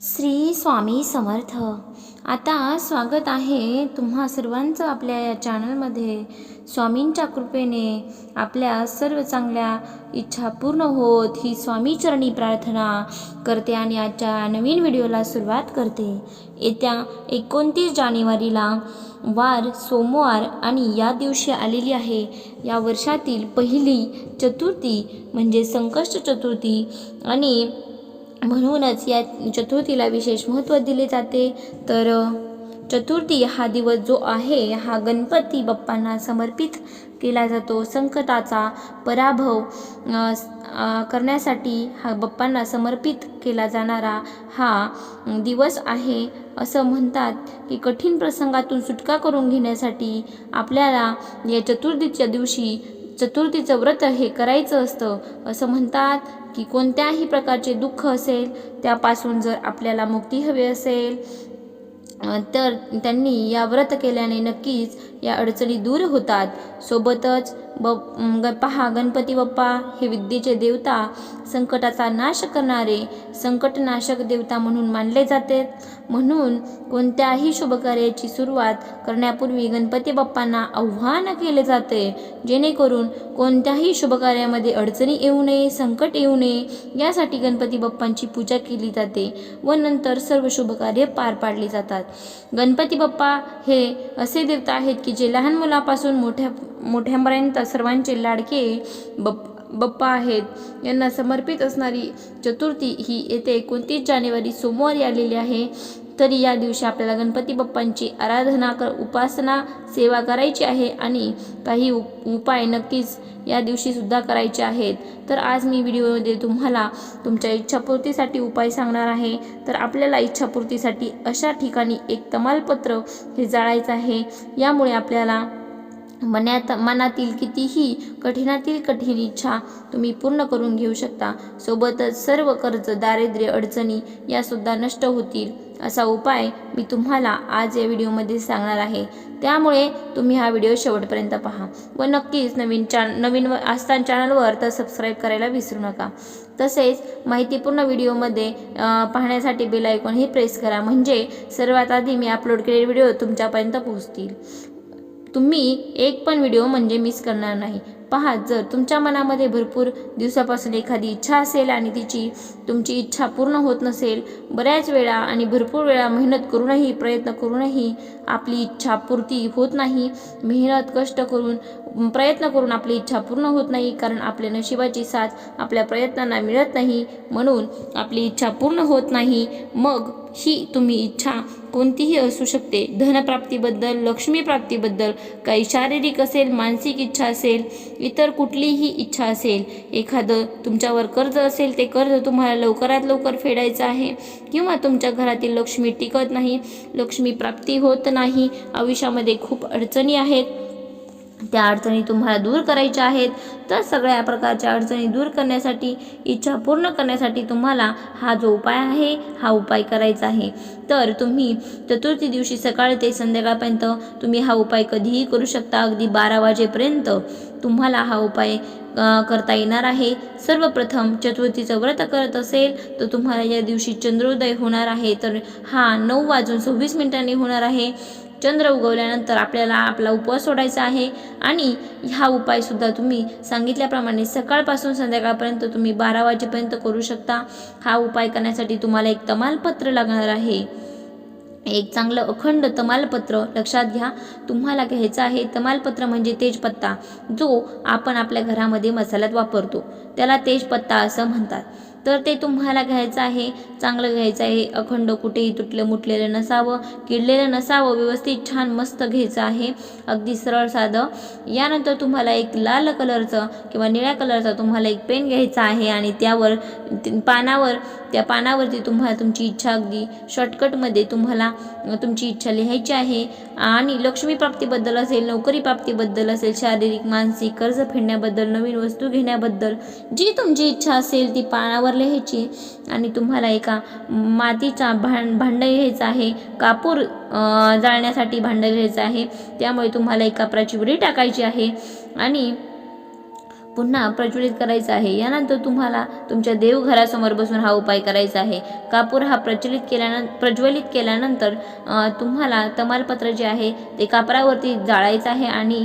श्री स्वामी समर्थ. आता स्वागत आहे तुम्हा सर्वांचं आपल्या या चॅनलमध्ये. स्वामींच्या कृपेने आपल्या सर्व चांगल्या इच्छा पूर्ण होत ही स्वामीचरणी प्रार्थना करते आणि आजच्या नवीन व्हिडिओला सुरुवात करते. येत्या एकोणतीस जानेवारीला वार सोमवार आणि या दिवशी आलेली आहे. या वर्षातील पहिली चतुर्थी म्हणजे संकष्ट चतुर्थी आणि म्हणूनच या चतुर्थीला विशेष महत्त्व दिले जाते. तर चतुर्थी हा दिवस जो आहे हा गणपती बाप्पांना समर्पित केला जातो. संकटाचा पराभव करण्यासाठी हा बाप्पांना समर्पित केला जाणारा हा दिवस आहे. असं म्हणतात की कठीण प्रसंगातून सुटका करून घेण्यासाठी आपल्याला या चतुर्थीच्या दिवशी चतुर्थीचं व्रत हे करायचं असतं. असं म्हणतात की कोणत्याही प्रकारचे दुःख असेल त्यापासून जर आपल्याला मुक्ती हवी असेल तर त्यांनी या व्रत केल्याने नक्कीच या अडचणी दूर होतात. सोबतच ब पहा गणपती बाप्पा हे विद्येचे देवता संकटाचा नाश करणारे संकटनाशक देवता म्हणून मानले जाते. म्हणून कोणत्याही शुभकार्याची सुरुवात करण्यापूर्वी गणपती बाप्पांना आव्हान केले जाते. जेणेकरून कोणत्याही शुभकार्यामध्ये अडचणी येऊ नये संकट येऊ नये यासाठी गणपती बाप्पांची पूजा केली जाते व नंतर सर्व शुभकार्य पार पाडली जातात. गणपती बाप्पा हे असे देवता आहेत की जे लहान मुलापासून मोठ्या मोठ्यांपर्यंत सर्वांचे लाडके बप बप्पा आहेत. यांना समर्पित असणारी चतुर्थी ही येते एकोणतीस जानेवारी सोमवारी आलेली आहे. तरी या दिवशी आपल्याला गणपती बाप्पांची आराधना कर उपासना सेवा करायची आहे आणि काही उप उपाय नक्कीच या दिवशीसुद्धा करायचे आहेत. तर आज मी व्हिडिओमध्ये तुम्हाला तुमच्या इच्छापूर्तीसाठी उपाय सांगणार आहे. तर आपल्याला इच्छापूर्तीसाठी अशा ठिकाणी एक तमालपत्र हे जाळायचं आहे. यामुळे आपल्याला मनात मनातील कितीही कठीणातील कठीण इच्छा तुम्ही पूर्ण करून घेऊ शकता. सोबतच सर्व कर्ज दारिद्र्य अडचणी यासुद्धा नष्ट होतील असा उपाय मी तुम्हाला आज या व्हिडिओमध्ये सांगणार आहे. त्यामुळे तुम्ही हा व्हिडिओ शेवटपर्यंत पहा व नक्कीच नवीन चॅन नवीन व आस्थान चॅनलवर तर सबस्क्राईब करायला विसरू नका. तसेच माहितीपूर्ण व्हिडिओमध्ये पाहण्यासाठी बेल आयकॉन हे प्रेस करा. म्हणजे सर्वात आधी मी अपलोड केलेले व्हिडिओ तुमच्यापर्यंत पोहोचतील. तुम्ही एक पण व्हिडिओ म्हणजे मिस करणार नाही. पहा जर तुमच्या मनामध्ये भरपूर दिवसापासून एखादी इच्छा असेल आणि तिची तुमची इच्छा पूर्ण होत नसेल बऱ्याच वेळा आणि भरपूर वेळा मेहनत करूनही प्रयत्न करूनही आपली इच्छा पूर्ती होत नाही. मेहनत कष्ट करून प्रयत्न करून आपली इच्छा पूर्ण होत नाही कारण आपल्या नशिबाची साथ आपल्या प्रयत्नांना मिळत नाही. म्हणून आपली इच्छा पूर्ण होत नाही. मग ही तुम्ही इच्छा कोणतीही असू शकते. धनप्राप्तीबद्दल लक्ष्मीप्राप्तीबद्दल काही शारीरिक असेल मानसिक इच्छा असेल इतर कुठलीही इच्छा असेल एखादं तुमच्यावर कर्ज असेल ते कर्ज तुम्हाला लवकरात लवकर फेडायचं आहे किंवा तुमच्या घरातील लक्ष्मी टिकत नाही लक्ष्मी प्राप्ती होत नाही आयुष्यामध्ये खूप अडचणी आहेत. त्या अडचणी तुम्हाला दूर करायच्या आहेत तर सगळ्या प्रकारच्या अडचणी दूर करण्यासाठी इच्छा पूर्ण करण्यासाठी तुम्हाला हा जो उपाय आहे हा उपाय करायचा आहे. तर तुम्ही चतुर्थी दिवशी सकाळ ते संध्याकाळपर्यंत तुम्ही हा उपाय कधीही करू शकता. अगदी बारा वाजेपर्यंत तुम्हाला हा उपाय करता येणार आहे. सर्वप्रथम चतुर्थीचं व्रत करत असेल तर तुम्हाला या दिवशी चंद्रोदय होणार आहे. तर हा नऊ वाजून सव्वीस मिनिटांनी होणार आहे. चंद्र उगवल्यानंतर आपल्याला आपला उपवास सोडायचा आहे. आणि हा उपायसुद्धा तुम्ही सांगितल्याप्रमाणे सकाळपासून संध्याकाळपर्यंत तुम्ही बारा वाजेपर्यंत करू शकता. हा उपाय करण्यासाठी तुम्हाला एक तमालपत्र लागणार आहे. एक चांगलं अखंड तमालपत्र लक्षात घ्या. तुम्हाला घ्यायचं आहे तमालपत्र म्हणजे तेजपत्ता जो आपण आपल्या घरामध्ये मसाल्यात वापरतो. त्याला तेजपत्ता असं म्हणतात. तर ते तुम्हाला घ्यायचं आहे. चांगलं घ्यायचं आहे. अखंड कुठेही तुटलं मुटलेलं नसावं किडलेलं नसावं व्यवस्थित छान मस्त घ्यायचं आहे. अगदी सरळ साधं. यानंतर तुम्हाला एक लाल कलरचं किंवा निळ्या कलरचा तुम्हाला एक पेन घ्यायचा आहे आणि त्यावर पानावर त्या पानावरती तुम्हाला तुमची इच्छा अगदी शॉर्टकटमध्ये तुम्हाला तुमची इच्छा लिहायची आहे. आणि लक्ष्मी प्राप्तीबद्दल असेल नोकरी प्राप्तीबद्दल असेल शारीरिक मानसिक कर्ज फेडण्याबद्दल नवीन वस्तू घेण्याबद्दल जी तुमची इच्छा असेल ती पानावर लिहायची. आणि तुम्हाला एका मातीचा भांड भांडं घ्यायचं आहे कापूर जाळण्यासाठी भांडं घ्यायचं आहे. त्यामुळे तुम्हाला एक कापराची वडी टाकायची आहे. आणि पुन्हा प्रज्वलित करायचा आहे. यानंतर तुम्हाला तुमच्या देवघरासमोर बसून हा उपाय करायचा आहे. कापूर हा प्रचलित केल्यानंतर प्रज्वलित केल्यानंतर तुम्हाला तमालपत्र जे आहे ते कापरावरती जाळायचं आहे आणि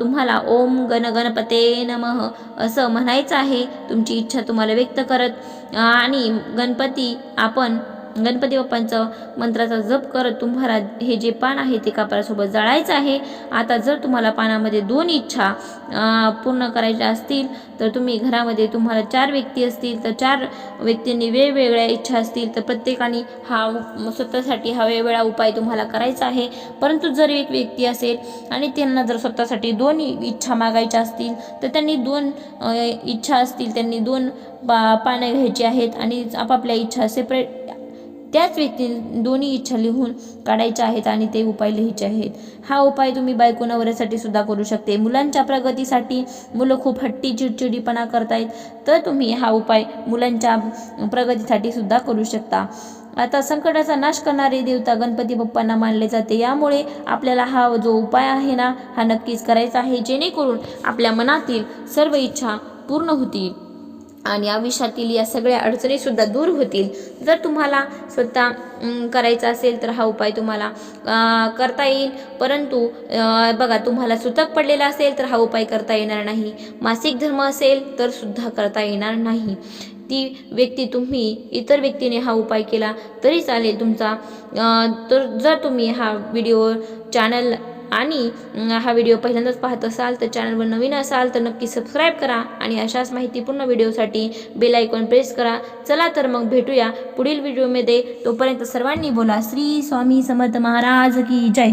तुम्हाला ओम गण गणपते नमः असं म्हणायचं आहे. तुमची इच्छा तुम्हाला व्यक्त करत आणि गणपती आपण गणपती बाप्पांचं मंत्राचा जप करत तुम्हाला हे जे पान आहे ते कापरासोबत जाळायचं आहे. आता जर तुम्हाला पानामध्ये दोन इच्छा पूर्ण करायच्या असतील तर तुम्ही घरामध्ये तुम्हाला चार व्यक्ती असतील तर चार व्यक्तींनी वेगवेगळ्या इच्छा असतील तर प्रत्येकाने हा स्वतःसाठी हा वेगवेगळा उपाय तुम्हाला करायचा आहे. परंतु जर एक व्यक्ती असेल आणि त्यांना जर स्वतःसाठी दोन इच्छा मागायच्या असतील तर त्यांनी दोन इच्छा असतील त्यांनी दोन पा पानं घ्यायची आहेत आणि आपापल्या इच्छा सेपरेट त्याच व्यक्ती दोन्ही इच्छा लिहून काढायच्या आहेत आणि ते उपाय लिहायचे आहेत. हा उपाय तुम्ही बायको नवऱ्यासाठी सुद्धा करू शकते. मुलांच्या प्रगतीसाठी मुलं खूप हट्टी चिडचिडीपणा करतायत तर तुम्ही हा उपाय मुलांच्या प्रगतीसाठी सुद्धा करू शकता. आता संकटाचा नाश करणारे देवता गणपती बाप्पांना मानले जाते. यामुळे आपल्याला हा जो उपाय आहे ना हा नक्कीच करायचा आहे. जेणेकरून आपल्या मनातील सर्व इच्छा पूर्ण होतील. आणि आयुष्यातील या सगळ्या अडचणीसुद्धा दूर होतील. जर तुम्हाला स्वतः करायचा असेल तर हा उपाय तुम्हाला करता येईल. परंतु बघा तुम्हाला सुतक पडलेला असेल तर हा उपाय करता येणार नाही. मासिक धर्म असेल तर सुद्धा करता येणार नाही. ती व्यक्ती तुम्ही इतर व्यक्तीने हा उपाय केला तरी चालेल तुमचा. तर जर तुम्ही हा व्हिडिओ चॅनल आणि हा व्हिडिओ पहिल्यांदाच पाहत असाल तर चॅनलवर नवीन असाल तर नक्की सबस्क्राईब करा आणि अशाच माहितीपूर्ण व्हिडिओसाठी बेल आयकॉन प्रेस करा. चला तर मग भेटूया पुढील व्हिडिओमध्ये तोपर्यंत सर्वांनी बोला श्री स्वामी समर्थ महाराज की जय.